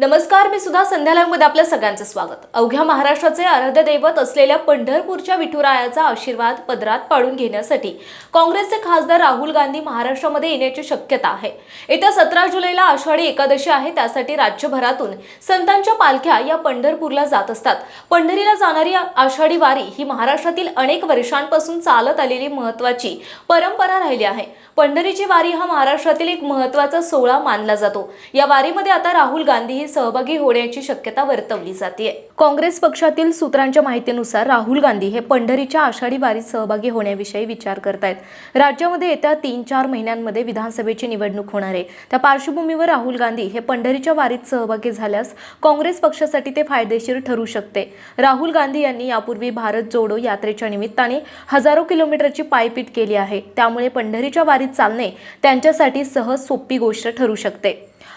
नमस्कार मी सुद्धा संध्यालयमध्ये आपल्या सगळ्यांचं स्वागत. अवघ्या महाराष्ट्राचे आराध्य दैवत असलेल्या पंढरपूरच्या विठुरायाचा आशीर्वाद पदरात पाडून घेण्यासाठी काँग्रेसचे खासदार राहुल गांधी महाराष्ट्रामध्ये येण्याची शक्यता आहे. येत्या सतरा जुलैला आषाढी एकादशी आहे त्यासाठी राज्यभरातून संतांच्या पालख्या या पंढरपूरला जात असतात. पंढरीला जाणारी आषाढी वारी ही महाराष्ट्रातील अनेक वर्षांपासून चालत आलेली महत्वाची परंपरा राहिली आहे. पंढरीची वारी हा महाराष्ट्रातील एक महत्त्वाचा सोहळा मानला जातो. या वारीमध्ये आता राहुल गांधी सहभागी होण्याची शक्यता वर्तवली जाते. काँग्रेस पक्षातील सूत्रांच्या माहितीनुसार राहुल गांधी हे पंढरीच्या आषाढी वारीत सहभागी होण्याविषयी विचार करतायत. राज्यामध्ये येत्या तीन चार महिन्यांमध्ये विधानसभेची निवडणूक होणार आहे. त्या पार्श्वभूमीवर राहुल गांधी हे पंढरीच्या वारीत सहभागी झाल्यास काँग्रेस पक्षासाठी ते फायदेशीर ठरू शकते. राहुल गांधी यांनी यापूर्वी भारत जोडो यात्रेच्या निमित्ताने हजारो किलोमीटरची पायपीट केली आहे. त्यामुळे पंढरीच्या वारीत चालणे त्यांच्यासाठी सहज सोपी गोष्ट ठरू शकते.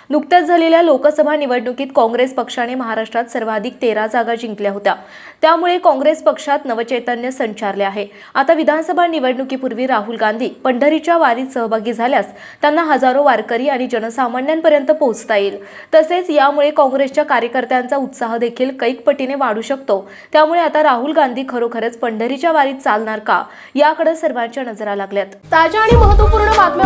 नुकत्याच झालेल्या लोकसभा निवडणुकीत काँग्रेस पक्षाने महाराष्ट्रात सर्वाधिक तेरा जागा जिंकल्या होत्या. त्यामुळे काँग्रेस पक्षात नवचैतन्य संचारले आहे. आता विधानसभा निवडणुकीपूर्वी राहुल गांधी पंढरीच्या वारीत सहभागी झाल्यास त्यांना हजारो वारकरी आणि जनसामान्यांपर्यंत पोहोचता येईल. तसेच यामुळे काँग्रेसच्या कार्यकर्त्यांचा उत्साह देखील कैक पटीने वाढू शकतो. त्यामुळे आता राहुल गांधी खरोखरच पंढरीच्या वारीत चालणार का? याकडे सर्वांच्या नजरा लागल्यात. ताज्या आणि महत्त्वपूर्ण बातम्या